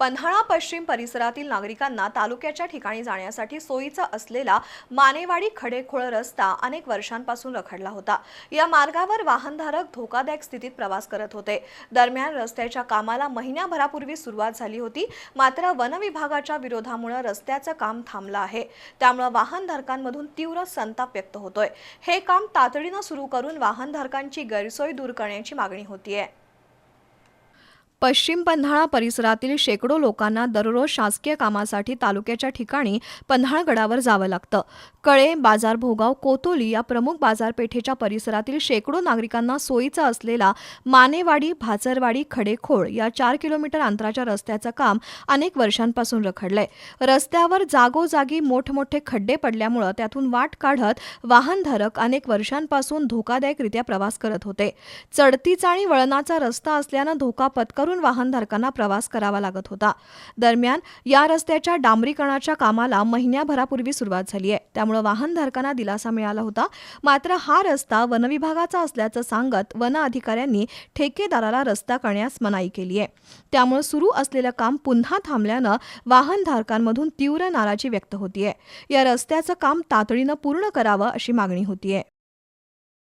पन्हाळा पश्चिम परिसरातील नागरिकांना तालुक्याच्या ठिकाणी जाण्यासाठी सोयीचा असलेला मानेवाडी खडेखोळ रस्ता अनेक वर्षांपासून रखडला होता. या मार्गावर वाहनधारक धोकादायक स्थितीत प्रवास करत होते. दरम्यान रस्त्याच्या कामाला महिन्याभरापूर्वी सुरुवात झाली होती. मात्र वन विभागाच्या विरोधामुळे रस्त्याचं काम थांबलं आहे. त्यामुळे वाहनधारकांमधून तीव्र संताप व्यक्त होतोय. हे काम तातडीनं सुरू करून वाहनधारकांची गैरसोय दूर करण्याची मागणी होतीये. पश्चिम पन्हाळा परिसरातील शेकडो लोकांना दररोज शासकीय कामासाठी तालुक्याच्या ठिकाणी पन्हाळगडावर जावं लागतं. कळे बाजार भोगाव कोतोली या प्रमुख बाजारपेठेच्या परिसरातील शेकडो नागरिकांना सोयीचा असलेला मानेवाडी भाचरवाडी खडेखोळ या चार किलोमीटर अंतराच्या रस्त्याचं काम अनेक वर्षांपासून रखडलंय. रस्त्यावर जागोजागी मोठमोठे खड्डे पडल्यामुळं त्यातून वाट काढत वाहनधारक अनेक वर्षांपासून धोकादायकरित्या प्रवास करत होते. चढतीचा आणि वळणाचा रस्ता असल्यानं धोका पत्करून वाहनधारकांना प्रवास करावा लागत होता. दरम्यान या रस्त्याच्या डांबरीकरणाच्या कामाला महिन्याभरापूर्वी सुरुवात झाली आहे. त्यामुळे वाहनधारकांना दिलासा मिळाला होता. मात्र हा रस्ता वनविभागाचा असल्याचं सांगत वन अधिकाऱ्यांनी ठेकेदाराला रस्ता करण्यास मनाई केली आहे. त्यामुळे सुरू असलेलं काम पुन्हा थांबल्यानं वाहनधारकांमधून तीव्र नाराजी व्यक्त होतीये. या रस्त्याचं काम तातडीनं पूर्ण करावं अशी मागणी होतीये.